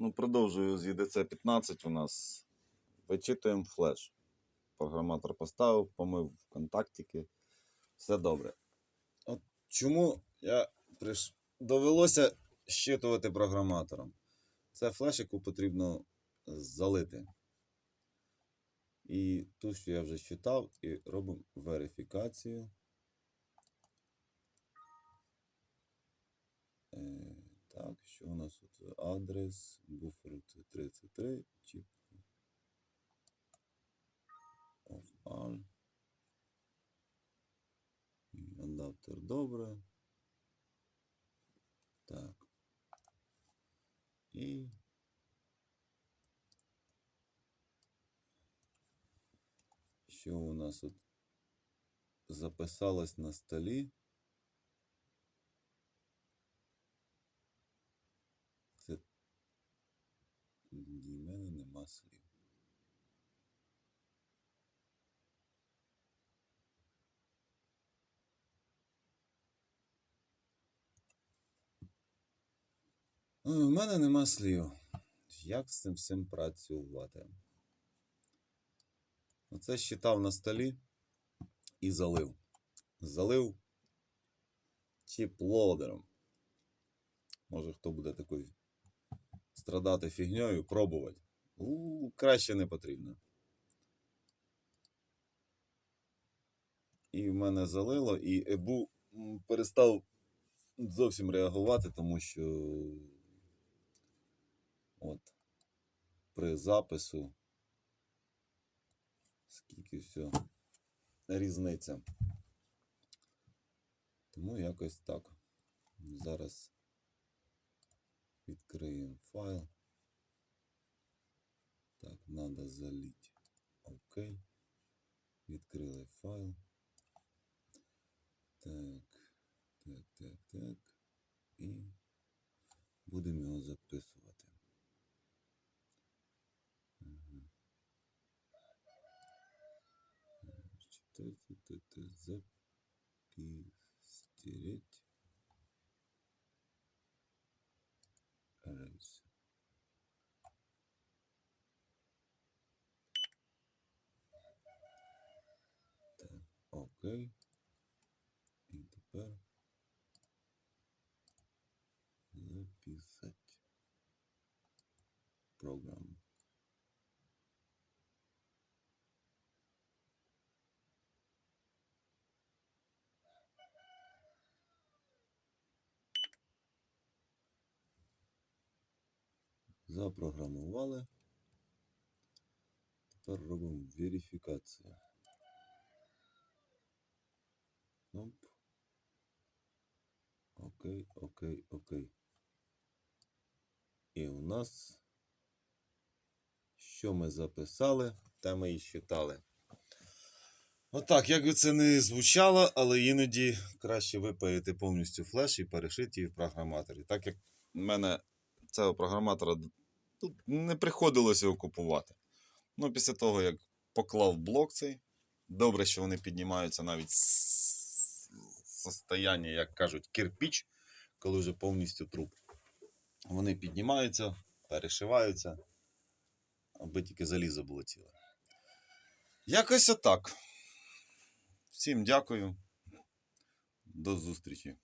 Ну, продовжую з EDC 15 у нас. Вичитуємо флеш. Програматор поставив, помив контактики. Все добре. От чому я приш... довелося щитувати програматором? Це флеш, яку потрібно залити. І ту, що я вже читав, і робимо верифікацію. Е, так, що у нас тут? Адрес, буфер це 33, чіп of R. Адаптер добре. Так. І що у нас тут записалось на столі? Це в мене нема слів. Ой, У мене нема слів. Як з цим всім працювати? Оце щитав на столі і залив. Залив чіп-лоудером. Може, хто буде такий страдати фігньою, пробувати. У, краще не потрібно. І в мене залило, і Ебу перестав зовсім реагувати, тому що от при запису скільки все різниця. Тому якось так. Зараз відкриємо файл. Так, треба залити. Окей. Відкрили файл. Так, так, так, так. І будемо його записувати. Читайте, запистереть. Раз. Так, окей. І тепер записати програму. Запрограмували. Тепер робимо верифікацію. Оп. Окей, окей, окей. І у нас, що ми записали, те ми і считали. Отак, як би це не звучало, але іноді краще випаяти повністю флеш і перешити її в програматорі. Так як в мене цього програматора тут не приходилося його купувати. Ну, після того, як поклав блок цей, добре, що вони піднімаються навіть з состояння, як кажуть, кирпіч, коли вже повністю труп. Вони піднімаються, перешиваються, аби тільки залізо було ціле. Якось отак. Всім дякую. До зустрічі.